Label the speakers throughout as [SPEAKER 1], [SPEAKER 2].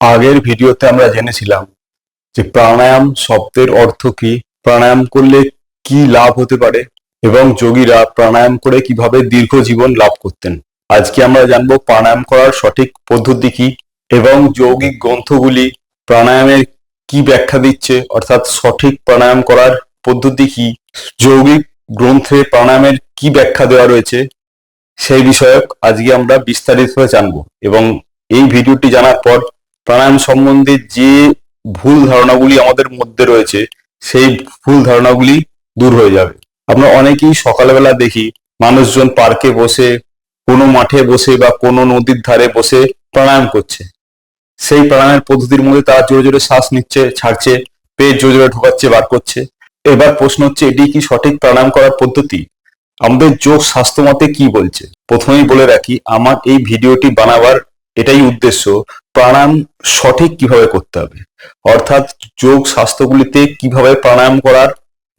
[SPEAKER 1] আগের ভিডিওতে আমরা জেনেছিলাম যে প্রাণায়াম শব্দের অর্থ কি, প্রাণায়াম করলে কি লাভ হতে পারে এবং যোগীরা প্রাণায়াম করে কীভাবে দীর্ঘ জীবন লাভ করতেন। আজকে আমরা জানব প্রাণায়াম করার সঠিক পদ্ধতি কি এবং যৌগিক গ্রন্থগুলি প্রাণায়ামের কি ব্যাখ্যা দিচ্ছে, অর্থাৎ সঠিক প্রাণায়াম করার পদ্ধতি কি, যৌগিক গ্রন্থে প্রাণায়ামের কি ব্যাখ্যা দেওয়া রয়েছে, সেই বিষয়ক আজকে আমরা বিস্তারিতভাবে জানব এবং এই ভিডিওটি জানার পর প্রাণায়াম সম্বন্ধে যে ভুল ধারণাগুলি আমাদের মধ্যে রয়েছে, সেই ভুল ধারণাগুলি দূর হয়ে যাবে। আমরা অনেকেই সকালবেলা দেখি মানুষজন পার্কে বসে, কোনো মাঠে বসে বা কোনো নদীর ধারে বসে প্রাণায়াম করছে। সেই প্রাণায়ামের পদ্ধতির মধ্যে তারা জোরে জোরে শ্বাস নিচ্ছে, ছাড়ছে, পেট জোরে জোরে ঢোকাচ্ছে, বার করছে। এবার প্রশ্ন হচ্ছে, এটি কি সঠিক প্রাণায়াম করার পদ্ধতি? আমাদের যোগ স্বাস্থ্য মতে কি বলছে? প্রথমেই বলে রাখি, আমার এই ভিডিওটি বানাবার এটাই উদ্দেশ্য প্রাণায়াম সঠিক কীভাবে করতে হবে। অর্থাৎ যোগ স্বাস্থ্যগুলিতে কীভাবে প্রাণায়াম করার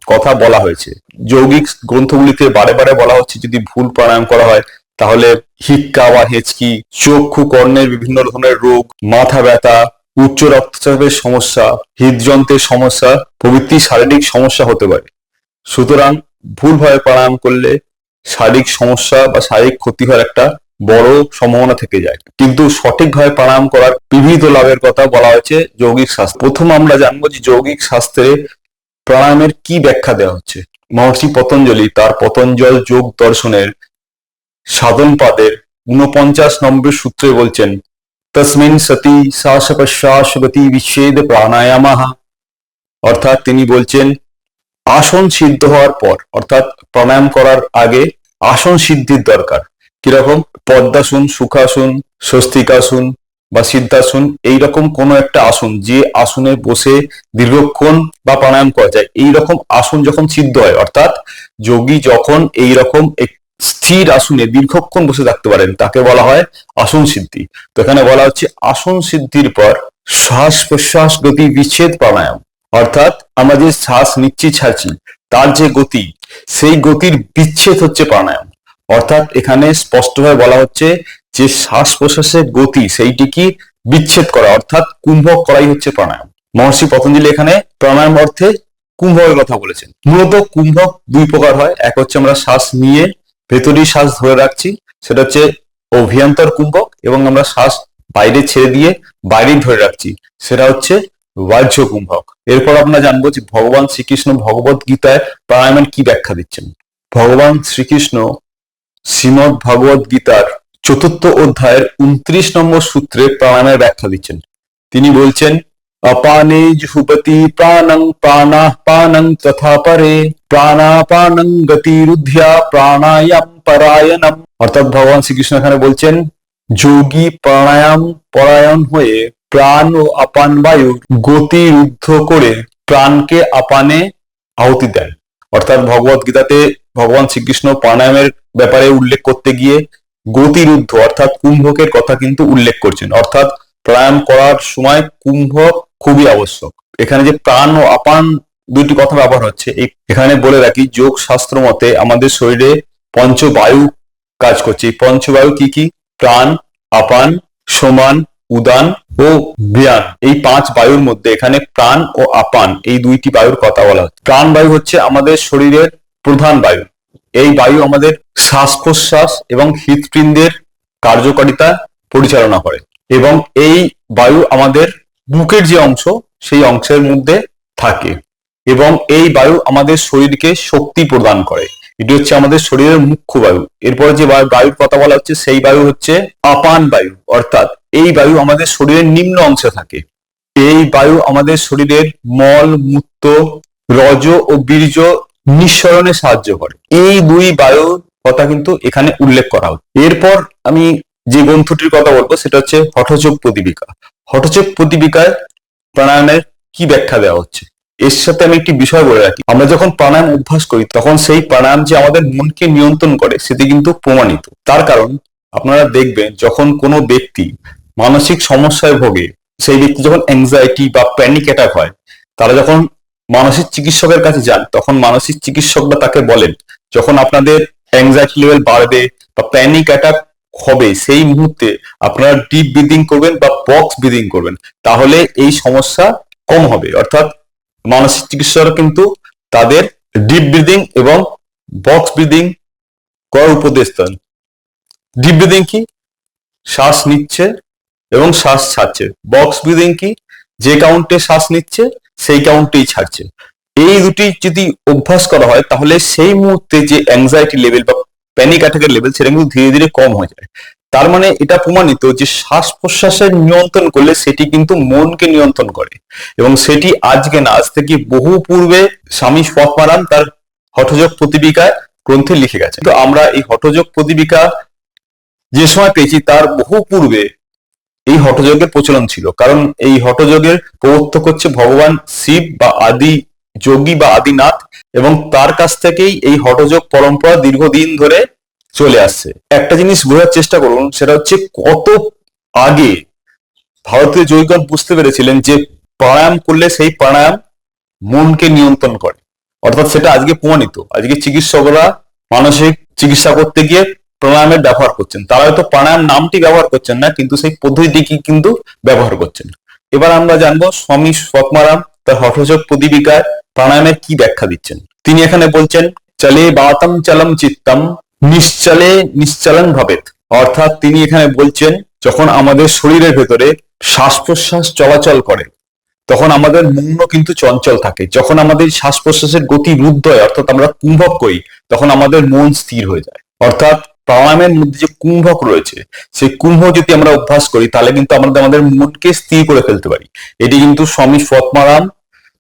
[SPEAKER 1] কথা বলা হয়েছে। যৌগিক গ্রন্থগুলিতে বারে বারে বলা হচ্ছে যদি ভুল প্রাণায়াম করা হয়, তাহলে হিক্কা বা হেঁচকি, চক্ষু কর্ণের বিভিন্ন ধরনের রোগ, মাথা ব্যথা, উচ্চ রক্তচাপের সমস্যা, হৃদযন্ত্রের সমস্যা প্রভৃতি শারীরিক সমস্যা হতে পারে। সুতরাং ভুলভাবে প্রাণায়াম করলে শারীরিক সমস্যা বা শারীরিক ক্ষতি হওয়ার একটা বড় সম্ভাবনা থেকে যায়। কিন্তু সঠিকভাবে প্রাণায়াম করার বিবিধ লাভের কথা বলা হয়েছে যৌগিক শাস্ত্র। প্রথম আমরা জানব যে যৌগিক শাস্ত্রে প্রাণায়ামের কি ব্যাখ্যা দেওয়া হচ্ছে। মহর্ষি পতঞ্জলি তার পতঞ্জল যোগ দর্শনের সাধন পাদের ঊনপঞ্চাশ নম্বর সূত্রে বলছেন, তসমিন সতি শ্বাস প্রশ্বাস গতি বিচ্ছেদ প্রাণায়ামাহা। অর্থাৎ তিনি বলছেন, আসন সিদ্ধ হওয়ার পর, অর্থাৎ প্রাণায়াম করার আগে আসন সিদ্ধির দরকার। কীরকম? পদ্মাসন সুখাসন স্বস্তিকাসন বা সিদ্ধাসন এইরকম কোনো একটা আসন যে আসনে বসে দীর্ঘক্ষণ বা প্রাণায়াম করা যায়। এই রকম আসন যখন সিদ্ধ হয়, অর্থাৎ যোগী যখন এই রকম স্থির আসনে দীর্ঘক্ষণ বসে থাকতে পারেন, তাকে বলা হয় আসন সিদ্ধি। তো এখানে বলা হচ্ছে আসন সিদ্ধির পর শ্বাস প্রশ্বাস, গতি, বিচ্ছেদ, প্রাণায়াম। অর্থাৎ আমরা যে শ্বাস নিচ্ছি, ছাড়ছি, তার যে গতি, সেই গতির বিচ্ছেদ হচ্ছে প্রাণায়াম। অর্থাৎ এখানে স্পষ্টভাবে বলা হচ্ছে যে শ্বাস প্রশ্বাসের গতি সেইটি কি বিচ্ছেদ করা, অর্থাৎ কুম্ভক করাই হচ্ছে প্রাণায়াম। মহর্ষি পতঞ্জলি এখানে প্রাণায়াম অর্থে কুম্ভকের কথা বলেছেন। মূলত কুম্ভক দুই প্রকার হয়, এক হচ্ছে আমরা শ্বাস নিয়ে ভেতরেই শ্বাস ধরে রাখছি, সেটা হচ্ছে অভ্যন্তর কুম্ভক এবং আমরা শ্বাস বাইরে ছেড়ে দিয়ে বাইরেই ধরে রাখছি, সেটা হচ্ছে বাহ্য কুম্ভক। এরপর আমরা জানব যে ভগবান শ্রীকৃষ্ণ ভগবত গীতায় প্রাণায়ামের কি ব্যাখ্যা দিচ্ছেন। ভগবান শ্রীকৃষ্ণ শ্রীমদ ভগবত গীতার চতুর্থ অধ্যায়ের উনত্রিশ নম্বর সূত্রে প্রাণায়ামের ব্যাখ্যা দিচ্ছেন। তিনি বলছেন, অপানে জুহপতি প্রাণং প্রাণাহ পানং তথা পরে, প্রাণাপানং গতিরুদ্ধ্যা প্রাণায়াম পরায়ণম। অর্থাৎ ভগবান শ্রীকৃষ্ণ এখানে বলছেন, যোগী প্রাণায়াম পরায়ণ হয়ে প্রাণ ও আপান বায়ু গতি রুদ্ধ করে প্রাণকে আপানে আহুতি দেন। অর্থাৎ ভগবত গীতাতে ভগবান শ্রীকৃষ্ণ প্রাণায়ামের ব্যাপারে উল্লেখ করতে গিয়ে গতিরুদ্ধ, অর্থাৎ কুম্ভকের কথা কিন্তু উল্লেখ করছেন। অর্থাৎ প্রাণায়াম করার সময় কুম্ভ খুবই আবশ্যক। এখানে যে প্রাণ ও আপান দুটি কথা ব্যবহার হচ্ছে এখানে বলে রাখি যোগ শাস্ত্র মতে আমাদের শরীরে পঞ্চবায়ু কাজ করছে। পঞ্চবায়ু কি কি? প্রাণ, আপান, সমান, উদান ও বিয়ান এই পাঁচ বায়ুর মধ্যে এখানে প্রাণ ও আপান, এই দুইটি বায়ুর কথা বলা হচ্ছে। প্রাণ বায়ু হচ্ছে আমাদের শরীরের প্রধান বায়ু। এই বায়ু আমাদের শ্বাস প্রশ্বাস এবং হৃৎপিণ্ডের কার্যকারিতা পরিচালনা করে। এবং এই বায়ু আমাদের বুকের যে অংশ, সেই অংশের মধ্যে থাকে। এবং এই বায়ু আমাদের শরীরকে শক্তি প্রদান করে। এটি হচ্ছে আমাদের শরীরের মুখ্য বায়ু। এরপরে যে বায়ু- বায়ুর কথা বলা হচ্ছে, সেই বায়ু হচ্ছে আপান বায়ু। অর্থাৎ এই বায়ু আমাদের শরীরের নিম্ন অংশে থাকে। এই বায়ু আমাদের শরীরের মল, মূত্র, রজ ও বীর্য নিঃসরণে সাহায্য করে। এই দুই বায়ু কথা কিন্তু এখানে উল্লেখ করা হচ্ছে। এরপর আমি যে গ্রন্থটির কথা বলব, সেটা হচ্ছে হঠযোগ প্রদীপিকা। হঠযোগ প্রদীপিকায় প্রাণায়ামের কি ব্যাখ্যা দেওয়া হচ্ছে? এর সাথে আমি একটি বিষয় বলে রাখি। আমরা যখন প্রাণায়াম অভ্যাস করি, তখন সেই প্রাণায়াম যে আমাদের মনকে নিয়ন্ত্রণ করে, সেটি কিন্তু প্রমাণিত। তার কারণ, আপনারা দেখবেন যখন কোনো ব্যক্তি মানসিক সমস্যায় ভোগে, সেই ব্যক্তি যখন অ্যাংজাইটি বা প্যানিক অ্যাটাক হয়, তারা যখন মানসিক চিকিৎসকের কাছে যান, তখন মানসিক চিকিৎসকরা তাকে বলেন, যখন আপনাদের অ্যাংজাইটি লেভেল বাড়বে বা প্যানিক অ্যাটাক হবে, সেই মুহূর্তে আপনারা ডিপ ব্রিদিং করবেন বা বক্স ব্রিদিং করবেন, তাহলে এই সমস্যা কম হবে। অর্থাৎ মানসিক চিকিৎসকরা কিন্তু তাদের ডিপ ব্রিদিং এবং বক্স ব্রিদিং করার উপদেশ দেন। ডিপ ব্রিদিং কি? শ্বাস নিচ্ছে এবং শ্বাস ছাড়ছে। বক্স ব্রিদিং কি? যে কাউন্টে শ্বাস নিচ্ছে সেই কাউন্টেই ছাড়ছে। এই দুটি যদি অভ্যাস করা হয়, তাহলে সেই মুহূর্তে যে অ্যাংজাইটি লেভেল বা প্যানিক অ্যাটাকের লেভেল সেটা কিন্তু ধীরে ধীরে কম হয়ে যায়। তার মানে এটা প্রমাণিত যে শ্বাস প্রশ্বাসের নিয়ন্ত্রণ করলে সেটি কিন্তু মনকে নিয়ন্ত্রণ করে এবং সেটি আজকে না, আজ থেকে বহু পূর্বে স্বামী সৎমারাম তার হঠযোগ প্রতিবিকায় গ্রন্থে লিখে গেছে তো আমরা এই হঠযোগ প্রতিবিকা যে সময় পেয়েছি, তার বহু পূর্বে এই হঠযোগের প্রচলন ছিল। কারণ এই হঠযোগের প্রবর্তক হচ্ছে ভগবান শিব বা আদি যোগী বা আদিনাথ এবং তার কাছ থেকেই এই হঠযোগ পরম্পরা দীর্ঘদিন ধরে চলে আসছে। একটা জিনিস বোঝার চেষ্টা করুন, সেটা হচ্ছে কত আগে ভারতীয় যোগীগণ বুঝতে পেরেছিলেন যে প্রাণায়াম করলে সেই প্রাণায়াম মনকে নিয়ন্ত্রণ করে। অর্থাৎ সেটা আজকে প্রমাণিত। আজকে চিকিৎসকরা মানসিক চিকিৎসা করতে গিয়ে প্রাণায়ামের ব্যবহার করছেন। তারা হয়তো প্রাণায়াম নামটি ব্যবহার করছেন না, কিন্তু সেই পদ্ধতিটি কিন্তু ব্যবহার করছেন। এবার আমরা জানব স্বামী স্বপ্নারাম, তার হঠযোগ প্রদীপিকায় প্রাণায়ামের কি ব্যাখ্যা দিচ্ছেন। তিনি এখানে বলছেন, চলে বাতম চলম চিত্তম, নিশ্চলে নিশ্চলন ভবেত। অর্থাৎ তিনি এখানে বলছেন, যখন আমাদের শরীরের ভেতরে শ্বাস প্রশ্বাস চলাচল করে, তখন আমাদের মনও কিন্তু চঞ্চল থাকে। যখন আমাদের শ্বাস প্রশ্বাসের গতি রুদ্ধ হয়, অর্থাৎ আমরা কুম্ভক করি তখন আমাদের মন স্থির হয়ে যায়। অর্থাৎ প্রাণায়ামের মধ্যে যে কুম্ভক রয়েছে, সেই কুম্ভ যদি আমরা অভ্যাস করি, তাহলে কিন্তু আমরা আমাদের মনকে স্থির করে ফেলতে পারি। এটি কিন্তু স্বামী সৎমারাম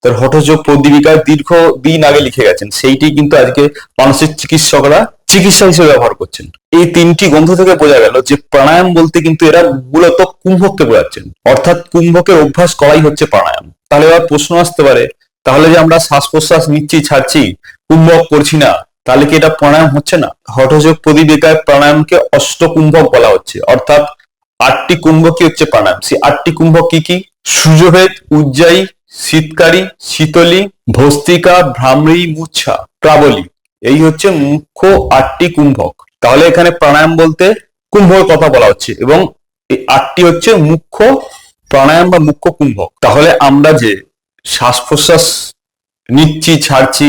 [SPEAKER 1] তার হঠযোগ প্রদীপিকায় দীর্ঘ দিন আগে লিখে গেছেন। সেইটি কিন্তু আজকে মানুষের চিকিৎসকরা, চিকিৎসা হিসেবে ব্যবহার করছেন। এই তিনটি গ্রন্থ থেকে বোঝা গেল যে প্রাণায়াম বলতে কিন্তু এরা মূলত কুম্ভককে বোঝাচ্ছেন। অর্থাৎ কুম্ভকের অভ্যাস করাই হচ্ছে প্রাণায়াম। তাহলে এবার প্রশ্ন আসতে পারে, তাহলে যে আমরা শ্বাস প্রশ্বাস নিচ্ছি, ছাড়ছি, কুম্ভক করছি না তাহলে কি এটা প্রাণায়াম হচ্ছে না? হঠযোগ প্রদীপিকায় প্রাণায়ামকে অষ্টকুম্ভক বলা হচ্ছে। অর্থাৎ আটটি কুম্ভ কি হচ্ছে প্রাণায়াম? সেই আটটি কুম্ভক কি কি? সূর্যভেদ, উজ্জায়ী, শীতকারী, শীতলী, ভস্তিকা, ভ্রামরী মুচ্ছা প্রাবলী। এই হচ্ছে মুখ্য আটটি কুম্ভক। তাহলে এখানে প্রাণায়াম বলতে কুম্ভর কথা বলা হচ্ছে এবং এই আটটি হচ্ছে মুখ্য প্রাণায়াম বা মুখ্য কুম্ভক। তাহলে আমরা যে শ্বাস প্রশ্বাস নিচ্ছি, ছাড়ছি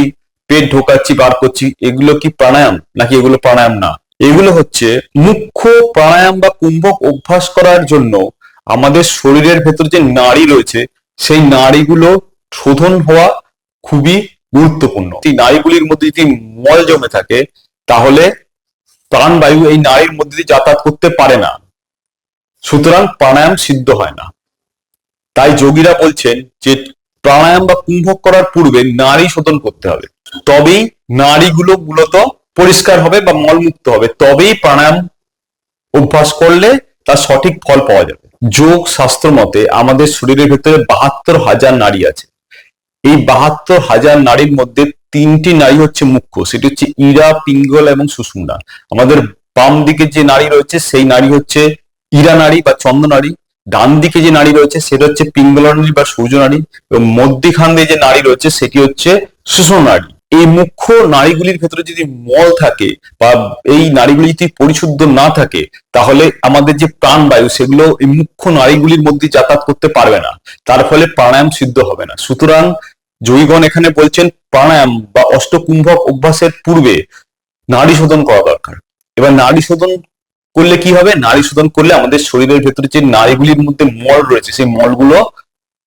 [SPEAKER 1] পেট ঢোকাচ্ছি, বার করছি, এগুলো কি প্রাণায়াম? নাকি এগুলো প্রাণায়াম না? এগুলো হচ্ছে মুখ্য প্রাণায়াম বা কুম্ভক অভ্যাস করার জন্য আমাদের শরীরের ভেতর যে নাড়ি রয়েছে, সেই নাড়িগুলো শোধন হওয়া খুবই গুরুত্বপূর্ণ। এই নাড়িগুলির মধ্যে যদি মল জমে থাকে, তাহলে প্রাণবায়ু এই নাড়ির মধ্যে দিয়ে যাতায়াত করতে পারে না। সুতরাং প্রাণায়াম সিদ্ধ হয় না। তাই যোগীরা বলছেন যে প্রাণায়াম বা কুম্ভক করার পূর্বে নারী শোধন করতে হবে। তবেই নারীগুলো মূলত পরিষ্কার হবে বা মলমুক্ত হবে। তবেই প্রাণায়াম অভ্যাস করলে তার সঠিক ফল পাওয়া যাবে। যোগ শাস্ত্র মতে আমাদের শরীরের ভেতরে বাহাত্তর হাজার নারী আছে। এই বাহাত্তর হাজার নারীর মধ্যে তিনটি নারী হচ্ছে মুখ্য। সেটি হচ্ছে ইরা, পিঙ্গল এবং সুষুম্না। আমাদের বাম দিকে যে নারী রয়েছে, সেই নারী হচ্ছে ইরা নারী বা চন্দ্র নারী। ডান দিকে যে নারী রয়েছে, সেটা হচ্ছে পিঙ্গল নারী বা সূর্য নারী। এবং মধ্যিখান দিয়ে যে নারী রয়েছে, সেটি হচ্ছে সুষম নারী। এই মুখ্য নারীগুলির ভেতরে যদি মল থাকে বা এই নারীগুলি যদি পরিশুদ্ধ না থাকে, তাহলে আমাদের যে প্রাণবায়ু, সেগুলো এই মুখ্য নারীগুলির মধ্যে যাতায়াত করতে পারবে না। তার ফলে প্রাণায়াম সিদ্ধ হবে না। সুতরাং জয়ীগণ এখানে বলছেন, প্রাণায়াম বা অষ্টকুম্ভক অভ্যাসের পূর্বে নারী শোধন করা দরকার। এবার নারী শোধন করলে কি হবে? নারী শোধন করলে আমাদের শরীরের ভেতরে যে নারীগুলির মধ্যে মল রয়েছে, সেই মলগুলো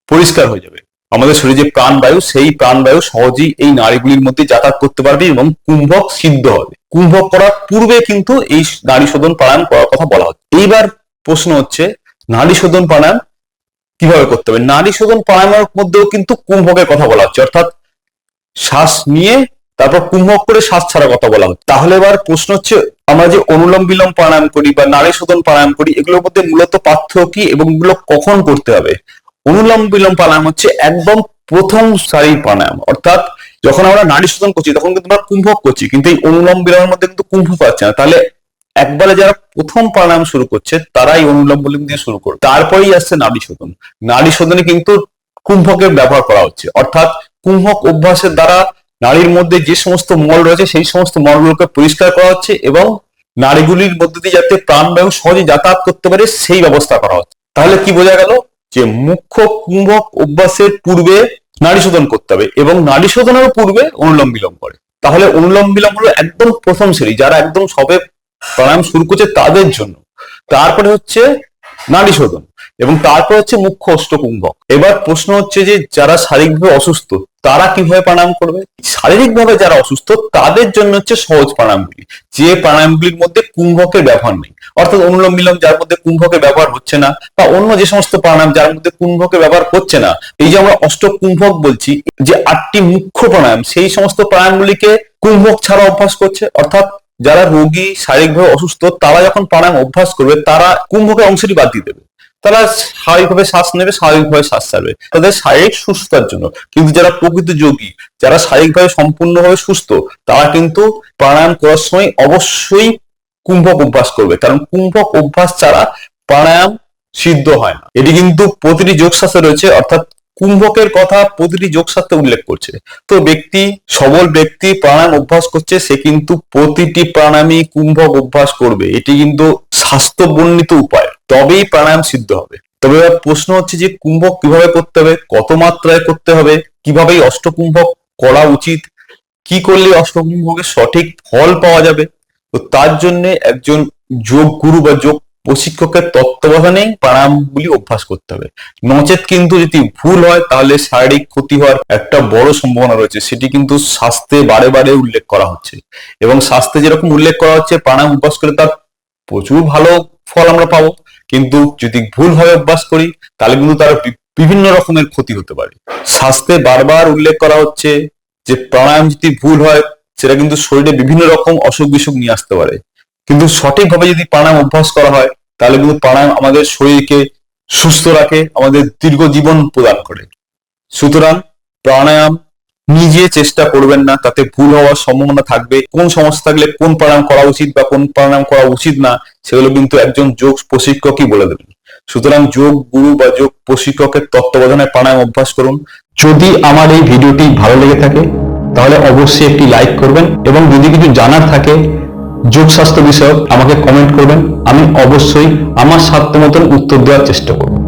[SPEAKER 1] পরিষ্কার হয়ে যাবে। আমাদের শরীরে যে প্রাণবায়ু, সেই প্রাণবায়ু সহজেই এই নারীগুলির মধ্যে যাতায়াত করতে পারবে এবং কুম্ভক সিদ্ধ হবে। কুম্ভক করার পূর্বে কিন্তু এই নারী শোধন প্রাণায়াম করার কথা বলা হচ্ছে। এইবার প্রশ্ন হচ্ছে, নারী শোধন প্রাণায়াম কীভাবে করতে হবে? নারী শোধন প্রাণায়ামের মধ্যেও কিন্তু কুম্ভকের কথা বলা হচ্ছে। অর্থাৎ শ্বাস নিয়ে তারপর কুম্ভক করে শ্বাস ছাড়ার কথা বলা হচ্ছে। তাহলে এবার প্রশ্ন হচ্ছে, আমরা যে অনুলোম বিলোম প্রাণায়াম করি বা নারী শোধন প্রাণায়াম করি, এগুলোর মধ্যে মূলত পার্থক্য কি এবং এগুলো কখন করতে হবে? অনুলোম বিলোম প্রাণায়াম হচ্ছে একদম প্রথম সারি প্রাণায়াম। অর্থাৎ যখন আমরা নারী শোধন করছি, তখন কিন্তু আমরা কুম্ভক করছি, কিন্তু এই অনুলোম বিলোমের মধ্যে কিন্তু কুম্ভ পাচ্ছে না। তাহলে একবারে যারা প্রথম প্রাণায়াম শুরু করছে, তারাই অনুলোম বিলোম দিয়ে শুরু করবে। তারপরেই আসছে নারী শোধন নারী শোধনে কিন্তু কুম্ভকের ব্যবহার করা হচ্ছে। অর্থাৎ কুম্ভক অভ্যাসের দ্বারা নারীর মধ্যে যে সমস্ত মল রয়েছে, সেই সমস্ত মলগুলোকে পরিষ্কার করা হচ্ছে এবং নারীগুলির মধ্যে দিয়ে যাতে প্রাণবায়ু সহজে যাতায়াত করতে পারে, সেই ব্যবস্থা করা হচ্ছে। তাহলে কি বোঝা গেল? যে মুখ্য কুম্ভক অভ্যাসের পূর্বে নারী শোধন করতে হবে এবং নারী শোধনের পূর্বে অনুলম বিলম্ব করে। তাহলে অনুলম বিলম্ব হলো একদম প্রথম শ্রেণি, যারা একদম সবে প্রাণায়াম শুরু করছে তাদের জন্য। তারপরে হচ্ছে নারী শোধন। এবং তারপর হচ্ছে মুখ্য অষ্টকুম্ভক। এবার প্রশ্ন হচ্ছে যে, যারা শারীরিকভাবে অসুস্থ, তারা কীভাবে প্রাণায়াম করবে? শারীরিকভাবে যারা অসুস্থ, তাদের জন্য হচ্ছে সহজ প্রাণায়ামগুলি। যে প্রাণায়ামগুলির মধ্যে কুম্ভকের ব্যবহার নেই। অর্থাৎ অনুলোম বিলোম যার মধ্যে কুম্ভকের ব্যবহার হচ্ছে না, বা অন্য যে সমস্ত প্রাণায়াম যার মধ্যে কুম্ভকের ব্যবহার করছে না, এই যে আমরা অষ্টকুম্ভক বলছি, যে আটটি মুখ্য প্রাণায়াম, সেই সমস্ত প্রাণায়ামগুলিকে কুম্ভক ছাড়া অভ্যাস করছে। অর্থাৎ যারা রোগী, শারীরিকভাবে অসুস্থ, তারা যখন প্রাণায়াম অভ্যাস করবে, তারা কুম্ভকের অংশটি বাদ দিয়ে দেবে। তারা স্বাভাবিকভাবে শ্বাস নেবে স্বাভাবিকভাবে শ্বাস ছাড়বে। তাদের শারীরিক সুস্থতার জন্য। কিন্তু যারা প্রকৃত যোগী, যারা শারীরিকভাবে সম্পূর্ণভাবে সুস্থ, তারা কিন্তু প্রাণায়াম করার সময় অবশ্যই কুম্ভক অভ্যাস করবে। কারণ কুম্ভক অভ্যাস ছাড়া প্রাণায়াম সিদ্ধ হয় না। এটি কিন্তু প্রতিটি যোগশাস্ত্রে রয়েছে, অর্থাৎ কুম্ভকের কথা প্রতিটি যোগ যোগশাস্ত্রে উল্লেখ করছে। তো ব্যক্তি, সবল ব্যক্তি প্রাণায়াম অভ্যাস করছে, সে কিন্তু প্রতিটি প্রাণায়ামই কুম্ভক অভ্যাস করবে। এটি কিন্তু স্বাস্থ্য বর্ণিত উপায়। তবেই প্রাণায়াম সিদ্ধ হবে। তবে প্রশ্ন হচ্ছে যে কুম্ভক কীভাবে করতে হবে? কত মাত্রায় করতে হবে? কীভাবে অষ্টকুম্ভক করা উচিত? কি করলে অষ্টকুম্ভকের সঠিক ফল পাওয়া যাবে? তো তার জন্য একজন যোগ গুরু বা যোগ প্রশিক্ষকের তত্ত্বাবধানেই প্রাণায়ামগুলি অভ্যাস করতে হবে। নচেত কিন্তু যদি ভুল হয়, তাহলে শারীরিক ক্ষতি হওয়ার একটা বড় সম্ভাবনা রয়েছে। সেটি কিন্তু স্বাস্থ্যে বারে বারে উল্লেখ করা হচ্ছে। এবং স্বাস্থ্যে যেরকম উল্লেখ করা হচ্ছে, প্রাণায়াম অভ্যাস করে তার প্রচুর ভালো ফল আমরা পাবো। কিন্তু যদি ভুলভাবে অভ্যাস করি, তাহলে কিন্তু তার বিভিন্ন রকমের ক্ষতি হতে পারে। স্বাস্থ্যে বারবার উল্লেখ করা হচ্ছে যে, প্রাণায়াম যদি ভুল হয়, সেটা কিন্তু শরীরে বিভিন্ন রকম অসুখ বিসুখ নিয়ে আসতে পারে। কিন্তু সঠিকভাবে যদি প্রাণায়াম অভ্যাস করা হয়, তাহলে কিন্তু প্রাণায়াম আমাদের শরীরকে সুস্থ রাখে, আমাদের দীর্ঘ জীবন প্রদান করে। সুতরাং প্রাণায়াম নিজে চেষ্টা করবেন না, তাতে ভুল হওয়ার সম্ভাবনা থাকবে। কোন সমস্যা থাকলে কোন প্রাণায়াম করা উচিত বা কোন প্রাণায়াম করা উচিত না, সেগুলো কিন্তু একজন যোগ প্রশিক্ষকই বলে দেবেন। সুতরাং যোগ গুরু বা যোগ প্রশিক্ষকের তত্ত্বাবধানে প্রাণায়াম অভ্যাস করুন।
[SPEAKER 2] যদি আমার এই ভিডিওটি ভালো লেগে থাকে, তাহলে অবশ্যই একটি লাইক করবেন এবং যদি কিছু জানার থাকে যোগস্বাস্থ্য বিষয়ক আমাকে কমেন্ট করবেন। আমি অবশ্যই আমার সাধ্য মতন উত্তর দেওয়ার চেষ্টা করব।